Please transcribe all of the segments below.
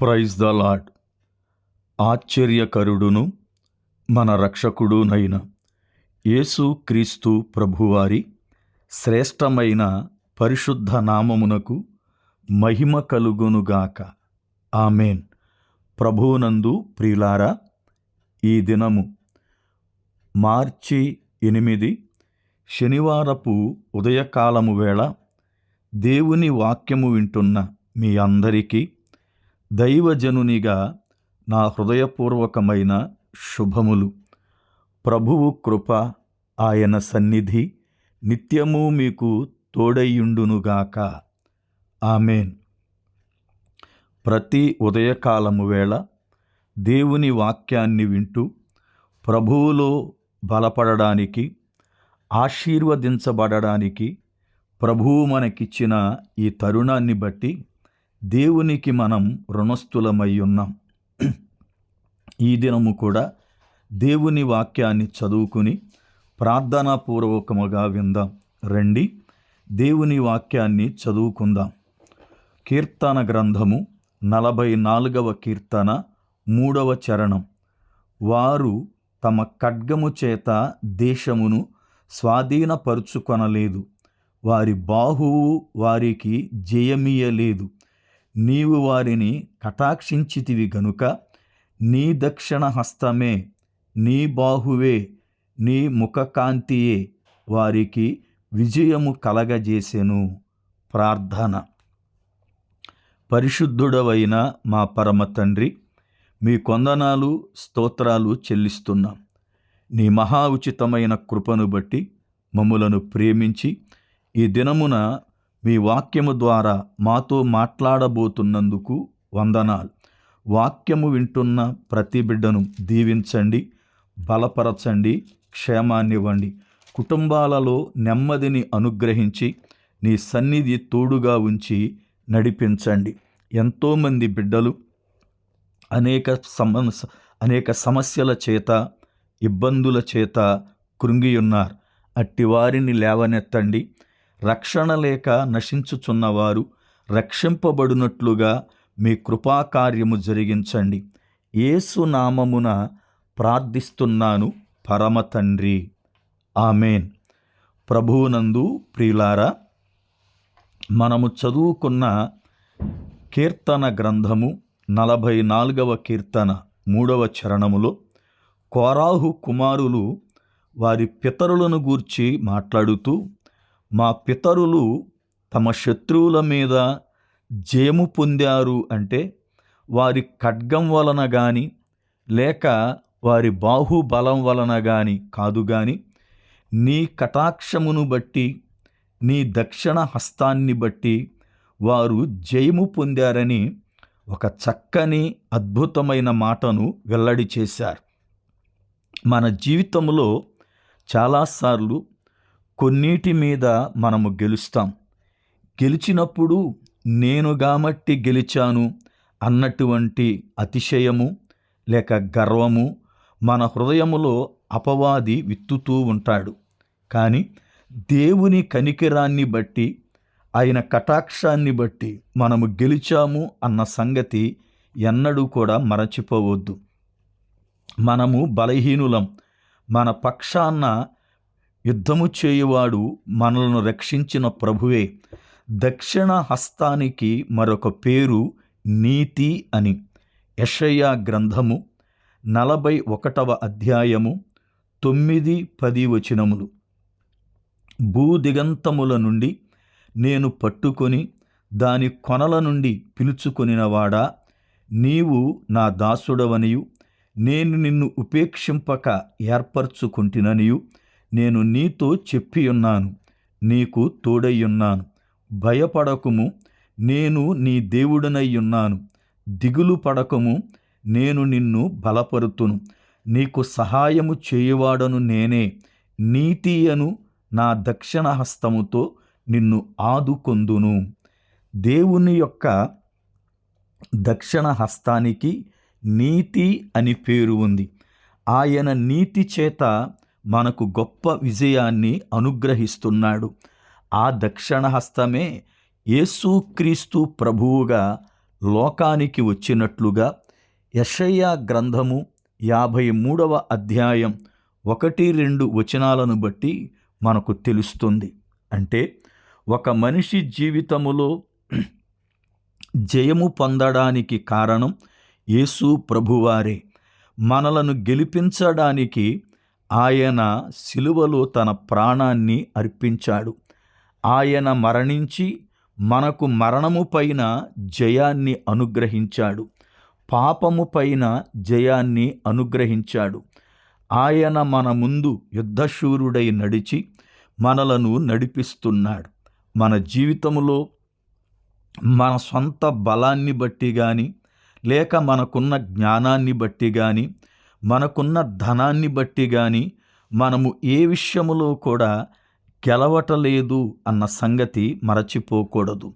Praise the lord ఆశ్చర్యకరుడును మన రక్షకుడునైన యేసు క్రీస్తు ప్రభువారి శ్రేష్టమైన పరిశుద్ధ నామమునకు మహిమ కలుగునుగాక ఆమెన్. ప్రభువునందు ప్రియులారా ఈ దినము మార్చి ఎనిమిది శనివారపు ఉదయకాలము వేళ దేవుని వాక్యము వింటున్న మీ అందరికీ దైవజనునిగా నా హృదయపూర్వకమైన శుభములు. ప్రభువు కృప ఆయన సన్నిధి నిత్యము మీకు తోడయ్యుండునుగాక. ఆమెన్. ప్రతి ఉదయకాలము వేళ దేవుని వాక్యాన్ని వింటూ ప్రభువులో బలపడడానికి ఆశీర్వదించబడడానికి ప్రభువు మనకిచ్చిన ఈ తరుణాన్ని బట్టి దేవునికి మనం రుణస్థులమై ఉన్నాం. ఈ దినము కూడా దేవుని వాక్యాన్ని చదువుకుని ప్రార్థనాపూర్వకముగా విందాం. రండి దేవుని వాక్యాన్ని చదువుకుందాం. కీర్తన గ్రంథము నలభై నాలుగవ కీర్తన మూడవ చరణం. వారు తమ ఖడ్గము చేత దేశమును స్వాధీనపరుచుకొనలేదు. వారి బాహువు వారికి జయమియలేదు నీవు వారిని కటాక్షించితివి గనుక నీ దక్షిణ హస్తమే నీ బాహువే నీ ముఖకాంతియే వారికి విజయము కలగజేసెను. ప్రార్థన. పరిశుద్ధుడవైన మా పరమ తండ్రి మీ కొందనాలు స్తోత్రాలు చెల్లిస్తున్నాం. నీ మహా ఉచితమైన కృపను బట్టి మమ్ములను ప్రేమించి ఈ దినమున మీ వాక్యము ద్వారా మాతో మాట్లాడబోతున్నందుకు వందనాలు. వాక్యము వింటున్న ప్రతి బిడ్డను దీవించండి బలపరచండి క్షేమాన్నివ్వండి కుటుంబాలలో నెమ్మదిని అనుగ్రహించి నీ సన్నిధి తోడుగా ఉంచి నడిపించండి. ఎంతోమంది బిడ్డలు అనేక సమస్య అనేక సమస్యల చేత ఇబ్బందుల చేత కృంగి ఉన్నారు అట్టి వారిని లేవనెత్తండి. రక్షణ లేక నశించుచున్నవారు రక్షింపబడినట్లుగా మీ కృపాకార్యము జరిగించండి. ఏసు నామమున ప్రార్థిస్తున్నాను పరమ తండ్రి. ఆమెన్. ప్రభువునందు ప్రియులారా మనము చదువుకున్న కీర్తన గ్రంథము నలభై నాలుగవ కీర్తన మూడవ చరణములో కోరాహు కుమారులు వారి పితరులను గూర్చి మాట్లాడుతూ మా పితరులు తమ శత్రువుల మీద జయము పొందారు అంటే వారి ఖడ్గం వలన కానీ లేక వారి బాహుబలం వలన కానీ కాదు కానీ నీ కటాక్షమును బట్టి నీ దక్షిణ హస్తాన్ని బట్టి వారు జయము పొందారని ఒక చక్కని అద్భుతమైన మాటను వెల్లడి చేశారు. మన జీవితంలో చాలాసార్లు కొన్నిటి మీద మనము గెలుస్తాం. గెలిచినప్పుడు నేను గామట్టి గెలిచాను అన్నటువంటి అతిశయము లేక గర్వము మన హృదయములో అపవాది విత్తుతూ ఉంటాడు. కానీ దేవుని కనికిరాన్ని బట్టి ఆయన కటాక్షాన్ని బట్టి మనము గెలిచాము అన్న సంగతి ఎన్నడూ కూడా మరచిపోవద్దు. మనము బలహీనులం. మన పక్షాన్న యుద్ధము చేయువాడు మనలను రక్షించిన ప్రభువే. దక్షిణ హస్తానికి మరొక పేరు నీతి అని. యషయా గ్రంథము నలభై ఒకటవ అధ్యాయము తొమ్మిది పది వచనములు. భూదిగంతముల నుండి నేను పట్టుకొని దాని కొనల నుండి పిలుచుకొనినవాడా నీవు నా దాసుడవనియు. నేను నిన్ను ఉపేక్షింపక ఏర్పరచుకుంటుననియు. నేను నీతో చెప్పియున్నాను నీకు తోడయ్యున్నాను. భయపడకుము నేను నీ దేవుడనయ్యున్నాను. దిగులు పడకము నేను నిన్ను బలపరుతును. నీకు సహాయము చేయువాడను నేనే. నీతియను నా దక్షిణ హస్తముతో నిన్ను ఆదుకొందును. దేవుని యొక్క దక్షిణ హస్తానికి నీతి అని పేరు ఉంది. ఆయన నీతి చేత మనకు గొప్ప విజయాన్ని అనుగ్రహిస్తున్నాడు. ఆ దక్షిణ హస్తమే యేసుక్రీస్తు ప్రభువుగా లోకానికి వచ్చినట్లుగా యషయ్యా గ్రంథము యాభై మూడవ అధ్యాయం ఒకటి రెండు వచనాలను బట్టి మనకు తెలుస్తుంది. అంటే ఒక మనిషి జీవితములో జయము పొందడానికి కారణం యేసు ప్రభువారే. మనలను గెలిపించడానికి ఆయన సిలువలో తన ప్రాణాన్ని అర్పించాడు. ఆయన మరణించి మనకు మరణము పైన జయాన్ని అనుగ్రహించాడు. పాపము పైన జయాన్ని అనుగ్రహించాడు. ఆయన మన ముందు యుద్ధశూరుడై నడిచి మనలను నడిపిస్తున్నాడు. మన జీవితంలో మన సొంత బలాన్ని బట్టి కానీ లేక మనకున్న జ్ఞానాన్ని బట్టి కానీ మనకున్న ధనాన్ని బట్టి కానీ మనము ఏ విషయములో కూడా గెలవటలేదు అన్న సంగతి మరచిపోకూడదు.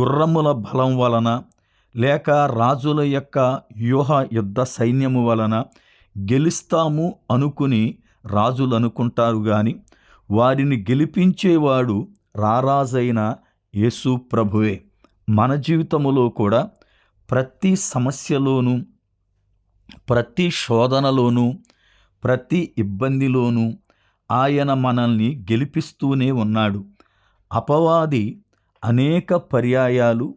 గుర్రముల బలం వలన లేక రాజుల యొక్క వ్యూహ యుద్ధ సైన్యము వలన గెలుస్తాము అనుకుని రాజులు అనుకుంటారు కానీ వారిని గెలిపించేవాడు రారాజైన యేసు ప్రభువే. మన జీవితములో కూడా ప్రతి సమస్యలోనూ ప్రతి శోధనలోనూ ప్రతి ఇబ్బందిలోనూ ఆయన మనల్ని గెలిపిస్తూనే ఉన్నాడు. అపవాది అనేక పర్యాయాలు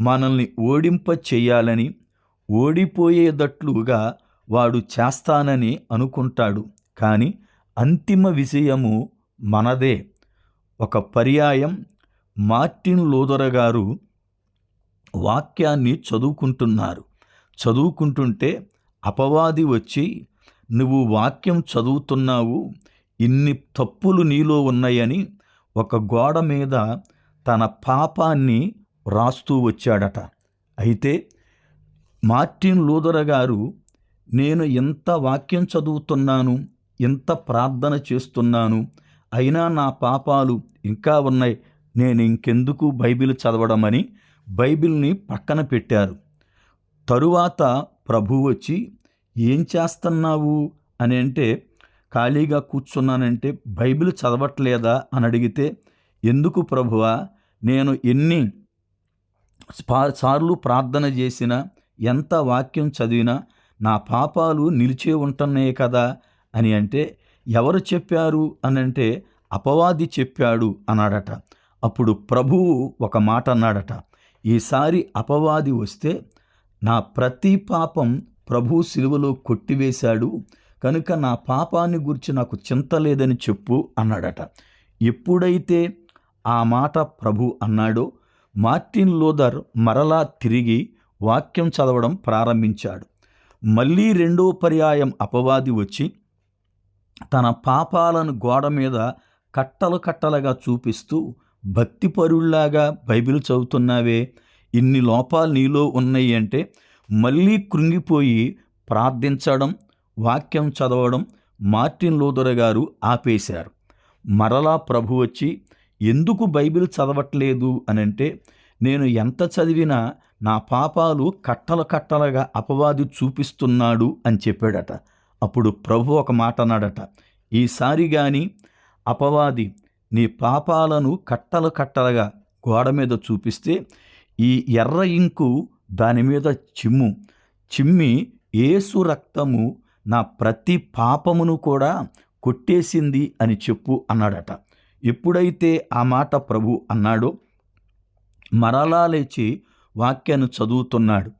మనల్ని ఓడింప చేయాలని ఓడిపోయేటట్లుగా వాడు చేస్తానని అనుకుంటాడు. కానీ అంతిమ విజయము మనదే. ఒక పర్యాయం మార్టిన్ లోదర గారు వాక్యాన్ని చదువుకుంటున్నారు. చదువుకుంటుంటే అపవాది వచ్చి నువ్వు వాక్యం చదువుతున్నావు ఇన్ని తప్పులు నీలో ఉన్నాయని ఒక గోడ మీద తన పాపాన్ని రాస్తూ వచ్చాడట. అయితే మార్టిన్ లూదర గారు నేను ఎంత వాక్యం చదువుతున్నాను ఎంత ప్రార్థన చేస్తున్నాను అయినా నా పాపాలు ఇంకా ఉన్నాయి. నేను ఇంకెందుకు బైబిల్ చదవడమని బైబిల్ని పక్కన పెట్టారు. తరువాత ప్రభువు వచ్చి ఏం చేస్తున్నావు? అని అంటే ఖాళీగా కూర్చున్నానంటే బైబిల్ చదవట్లేదా? అని అడిగితే ఎందుకు ప్రభువా నేను ఎన్ని స్పా- సార్లు ప్రార్థన చేసినా ఎంత వాక్యం చదివినా నా పాపాలు నిలిచే ఉంటున్నాయి కదా? అని అంటే ఎవరు చెప్పారు? అని అంటే అపవాది చెప్పాడు అన్నాడట. అప్పుడు ప్రభువు ఒక మాట అన్నాడట. ఈసారి అపవాది వస్తే నా ప్రతి పాపం ప్రభు సిలువలో కొట్టివేశాడు కనుక నా పాపాన్ని గురించి నాకు చింత లేదని చెప్పు అన్నాడట. ఎప్పుడైతే ఆ మాట ప్రభు అన్నాడో మార్టిన్ లోదర్ మరలా తిరిగి వాక్యం చదవడం ప్రారంభించాడు. మళ్ళీ రెండో పర్యాయం అపవాది వచ్చి తన పాపాలను గోడ మీద కట్టలు కట్టలుగా చూపిస్తూ భక్తిపరుల్లాగా బైబిల్ చదువుతున్నావే ఇన్ని లోపాలు నీలో ఉన్నాయి అంటే మళ్ళీ కృంగిపోయి ప్రార్థించడం వాక్యం చదవడం మార్టిన్ లూథర్ గారు ఆపేశారు. మరలా ప్రభు వచ్చి ఎందుకు బైబిల్ చదవట్లేదు? అని అంటే నేను ఎంత చదివినా నా పాపాలు కట్టలు కట్టలుగా అపవాది చూపిస్తున్నాడు అని చెప్పాడట. అప్పుడు ప్రభు ఒక మాట అన్నాడట ఈసారి కానీ అపవాది నీ పాపాలను కట్టలు కట్టలుగా గోడ మీద చూపిస్తే ఈ ఎర్ర ఇంకు దాని మీద చిమ్ము. చిమ్మి ఏసు రక్తము నా ప్రతి పాపమును కూడా కొట్టేసింది అని చెప్పు అన్నాడట. ఎప్పుడైతే ఆ మాట ప్రభు అన్నాడో మరలా లేచి వాక్యాన్ని చదువుతున్నాడు.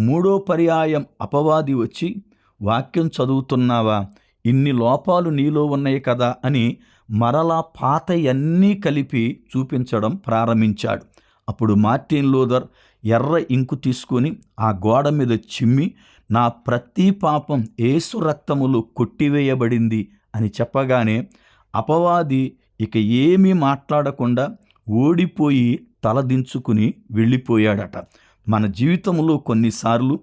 మూడో పర్యాయం అపవాది వచ్చి వాక్యం చదువుతున్నావా? ఇన్ని లోపాలు నీలో ఉన్నాయి కదా? అని మరలా పాతయన్నీ కలిపి చూపించడం ప్రారంభించాడు. అప్పుడు మార్టిన్ లూథర్ ఎర్ర ఇంకు తీసుకొని ఆ గోడ మీద చిమ్మి నా ప్రతి పాపం ఏసు రక్తములు కొట్టివేయబడింది అని చెప్పగానే అపవాది ఇక ఏమీ మాట్లాడకుండా ఓడిపోయి తలదించుకుని వెళ్ళిపోయాడట. మన జీవితంలో కొన్నిసార్లు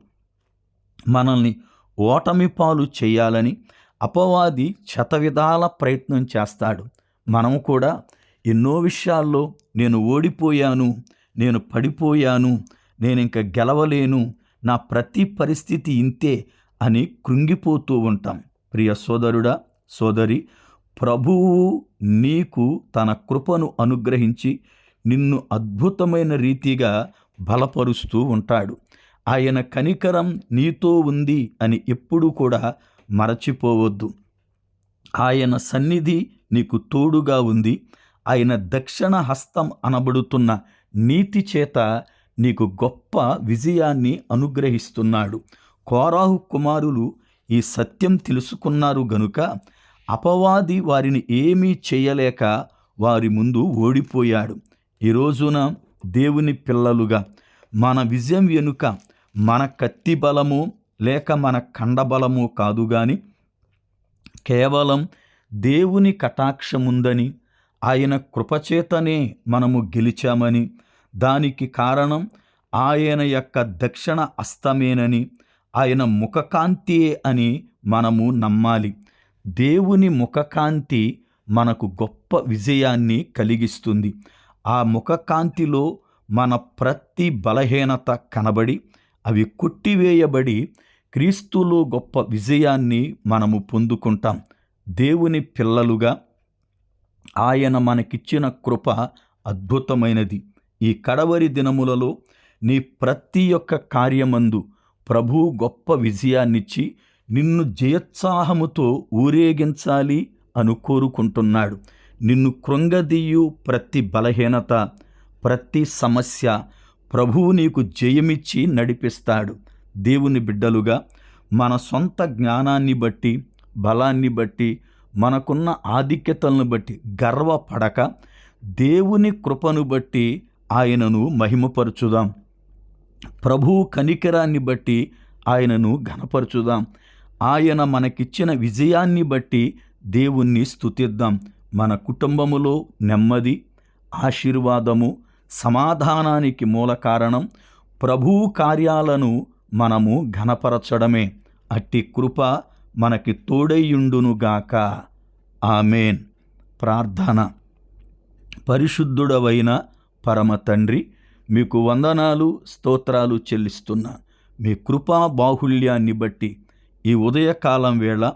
మనల్ని ఓటమి పాలు చేయాలని అపవాది శతవిధాల ప్రయత్నం చేస్తాడు. మనం కూడా ఎన్నో విషయాల్లో నేను ఓడిపోయాను నేను పడిపోయాను నేను ఇంకా గెలవలేను నా ప్రతి పరిస్థితి ఇంతే అని కృంగిపోతూ ఉంటాం. ప్రియ సోదరుడా సోదరి ప్రభువు నీకు తన కృపను అనుగ్రహించి నిన్ను అద్భుతమైన రీతిగా బలపరుస్తూ ఉంటాడు. ఆయన కనికరం నీతో ఉంది అని ఎప్పుడూ కూడా మరచిపోవద్దు. ఆయన సన్నిధి నీకు తోడుగా ఉంది. ఆయన దక్షిణ హస్తం అనబడుతున్న నీతి చేత నీకు గొప్ప విజయాన్ని అనుగ్రహిస్తున్నాడు. కోరాహు కుమారులు ఈ సత్యం తెలుసుకున్నారు గనుక అపవాది వారిని ఏమీ చేయలేక వారి ముందు ఓడిపోయాడు. ఈ రోజున దేవుని పిల్లలుగా మన విజయం వెనుక మన కత్తి బలము లేక మన కండబలము కాదు కానీ కేవలం దేవుని కటాక్షముందని ఆయన కృపచేతనే మనము గెలిచామని దానికి కారణం ఆయన యొక్క దక్షిణ అస్తమేనని ఆయన ముఖకాంతియే అని మనము నమ్మాలి. దేవుని ముఖకాంతి మనకు గొప్ప విజయాన్ని కలిగిస్తుంది. ఆ ముఖకాంతిలో మన ప్రతి బలహీనత కనబడి అవి కొట్టివేయబడి క్రీస్తులో గొప్ప విజయాన్ని మనము పొందుకుంటాం. దేవుని పిల్లలుగా ఆయన మనకిచ్చిన కృప అద్భుతమైనది. ఈ కడవరి దినములలో నీ ప్రతి ఒక్క కార్యమందు ప్రభు గొప్ప విజయాన్నిచ్చి నిన్ను జయోత్సాహముతో ఊరేగించాలి అను కోరుకుంటున్నాడు. నిన్ను కృంగదీయు ప్రతి బలహీనత ప్రతి సమస్య ప్రభువు నీకు జయమిచ్చి నడిపిస్తాడు. దేవుని బిడ్డలుగా మన సొంత జ్ఞానాన్ని బట్టి బలాన్ని బట్టి మనకున్న ఆధిక్యతలను బట్టి గర్వపడక దేవుని కృపను బట్టి ఆయనను మహిమపరచుదాం. ప్రభువు కనికరాన్ని బట్టి ఆయనను ఘనపరచుదాం. ఆయన మనకిచ్చిన విజయాన్ని బట్టి దేవుణ్ణి స్తుతిద్దాం. మన కుటుంబములో నెమ్మది ఆశీర్వాదము సమాధానానికి మూల కారణం ప్రభువు కార్యాలను మనము ఘనపరచడమే. అట్టి కృప మనకి తోడైయుండునుగాక ఆమెన్. ప్రార్థన. పరిశుద్ధుడవైన పరమ తండ్రి మీకు వందనాలు స్తోత్రాలు చెల్లిస్తున్నా. మీ కృపా బాహుళ్యాన్ని బట్టి ఈ ఉదయకాలం వేళ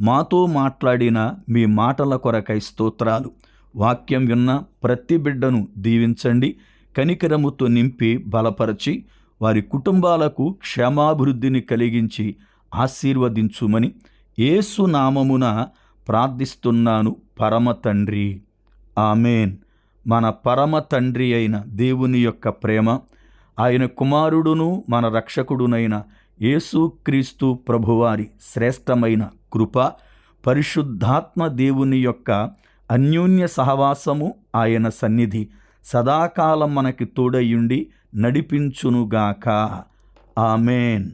మాతో మాట్లాడిన మీ మాటల కొరకై స్తోత్రాలు. వాక్యం విన్న ప్రతి బిడ్డను దీవించండి. కనికరముతో నింపి బలపరచి వారి కుటుంబాలకు క్షేమాభివృద్ధిని కలిగించి ఆశీర్వదించుమని ఏసునామమున ప్రార్థిస్తున్నాను పరమ తండ్రి. ఆమెన్. మన పరమ తండ్రి అయిన దేవుని యొక్క ప్రేమ ఆయన కుమారుడును మన రక్షకుడునైన యేసుక్రీస్తు ప్రభువారి శ్రేష్టమైన కృప పరిశుద్ధాత్మ దేవుని యొక్క అన్యోన్య సహవాసము ఆయన సన్నిధి సదాకాలం మనకి తోడయుండి నడిపించునుగాక. ఆమెన్.